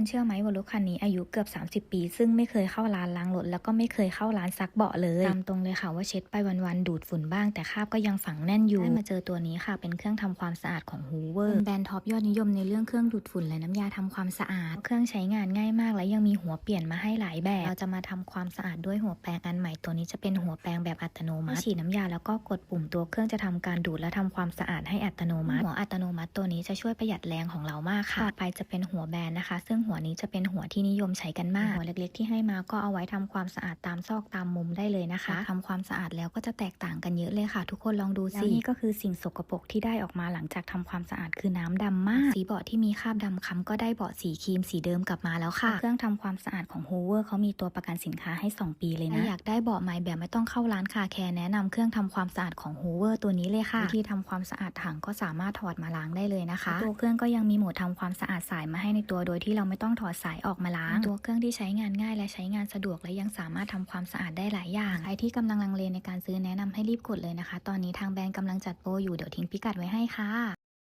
คนเชื่อไหมว่ารถคันนี้อายุเกือบ 30 ปี ซึ่งไม่เคยเข้าร้านล้างรถแล้วก็ไม่เคยเข้าร้านซักเบาะเลยตามตรงเลยค่ะว่าเช็ดไปวันๆดูดฝุ่นบ้าง แต่คราบก็ยังฝังแน่นอยู่ได้มาเจอตัวนี้ค่ะ เป็นเครื่องทำความสะอาดของ Hoover เป็นแบรนด์ท็อปยอดนิยมในเรื่องเครื่องดูดฝุ่นและน้ำยาทำความสะอาด เครื่องใช้งานง่ายมากและยังมีหัวเปลี่ยนมาให้หลายแบบ เราจะมาทำความสะอาดด้วยหัวแปรงอันใหม่ตัวนี้จะเป็นหัวแปรงแบบอัตโนมัติฉีดน้ำยาแล้วก็กดปุ่มตัวเครื่องจะทำการดูดและทำความสะอาดให้อัตโนมัติหัวอัตโนมัติตัวนี้จะช่วยประหยัดแรงของเรามากค่ะต่อไปจะเป็นหัวแบนนะคะ ซึ่งหัวนี้จะเป็นหัวที่นิยมใช้กันมาก หัวเล็กๆ ที่ให้มาก็เอาไว้ทำความสะอาดตามซอกตามมุมได้เลยนะคะทำความสะอาดแล้วก็จะแตกต่างกันเยอะเลยค่ะ ทุกคนลองดูสินี่ก็คือสิ่งสกปรกที่ได้ออกมาหลังจากทำความสะอาดคือน้ำดำมาก สีเบาะที่มีคราบดำค้ำก็ได้เบาะสีครีมสีเดิมกลับมาแล้วค่ะ เครื่องทำความสะอาดของ Hoover เขามีตัวประกันสินค้าให้ 2 ปีเลยนะอยากได้เบาะใหม่แบบไม่ต้องเข้าร้านคาแคร์แนะนำเครื่องทำความสะอาดของ Hoover ตัวนี้เลยค่ะวิธีทำความสะอาดถังก็สามารถถอดมาล้างได้เลยนะคะ ตัวเครื่องก็ยังมีโหมดทำความสะอาดสายมาให้ในตัวโดยที่เราไม่ต้องถอดสายออกมาล้าง ตัวเครื่องที่ใช้งานง่ายและใช้งานสะดวกและยังสามารถทำความสะอาดได้หลายอย่าง ใครที่กำลังลังเลในการซื้อแนะนำให้รีบกดเลยนะคะ ตอนนี้ทางแบรนด์กำลังจัดโปรอยู่เดี๋ยวทิ้งพิกัดไว้ให้ค่ะ